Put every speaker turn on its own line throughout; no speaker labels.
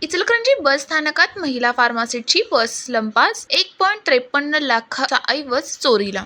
इचलकरंजी बस स्थानकात महिला फार्मासिस्टची बस लंपास एक पॉईंट त्रेपन्न लाखाचा ऐवज चोरीला.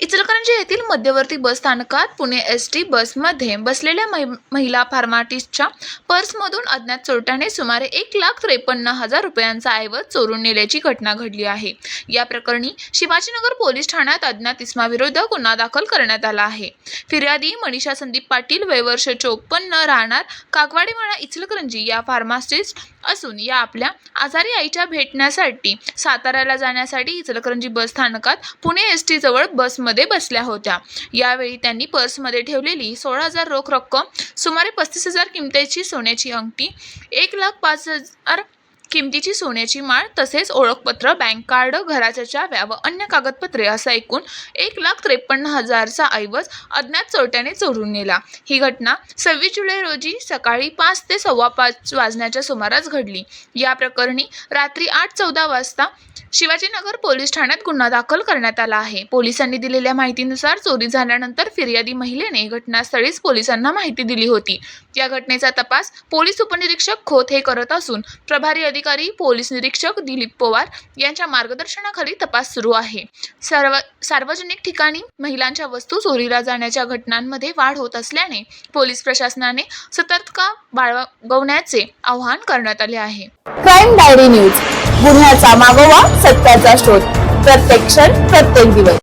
इचलकरंजी येथील मध्यवर्ती बस स्थानकात पुणे एस टी बसमध्ये बसलेल्या महि- महिला फार्माटिस्टच्या पर्समधून अज्ञात चोरट्याने सुमारे एक लाख त्रेपन्न हजार रुपयांचा ऐवज चोरून नेल्याची घटना घडली आहे. या प्रकरणी शिवाजीनगर पोलीस ठाण्यात अज्ञात इस्माविरुद्ध गुन्हा दाखल करण्यात आला आहे. फिर्यादी मनीषा संदीप पाटील वयवर्ष चोपन्न राहणार कागवाडीमाळा इचलकरंजी या फार्मासिस्ट असून या आपल्या आजारी आईच्या भेटण्यासाठी साताऱ्याला जाण्यासाठी इचलकरंजी बस स्थानकात पुणे एस टीजवळ बसमध्ये बसल्या होत्या. यावेळी त्यांनी पर्समध्ये ठेवलेली सोळा हजार रोख रक्कम सुमारे पस्तीस हजार किमतीची सोन्याची अंगठी एक लाख पाच हजार किमतीची सोन्याची माळ तसेच ओळखपत्र बँक कार्ड घराच्या चाव्या व अन्य कागदपत्रे असा एकूण एक लाख त्रेपन्न हजारचा ऐवज अज्ञात चोरट्याने चोरून नेला. ही घटना सव्वीस जुलै रोजी सकाळी पाच ते सव्वा पाच वाजण्याच्या सुमारास घडली. या प्रकरणी रात्री आठ चौदा वाजता शिवाजीनगर पोलीस ठाण्यात गुन्हा दाखल करण्यात आला आहे. पोलिसांनी दिलेल्या माहितीनुसार चोरी झाल्यानंतर फिर्यादी महिलेने घटनास्थळीच पोलिसांना माहिती दिली होती. या घटनेचा तपास पोलीस उपनिरीक्षक खोत हे करत असून प्रभारी अधिकारी पोलीस निरीक्षक दिलीप पवार यांच्या मार्गदर्शनाखाली तपास सुरू आहे. सर्व सार्वजनिक ठिकाणी महिलांच्या वस्तू चोरीला जाण्याच्या घटनांमध्ये वाढ होत असल्याने पोलीस प्रशासनाने सतर्कता बाळगवण्याचे आवाहन करण्यात आले आहे.
Crime diary news. गुन्ह्याचा मागोवा सत्याचा शोध. प्रत्येक क्षण प्रत्येक दिवस.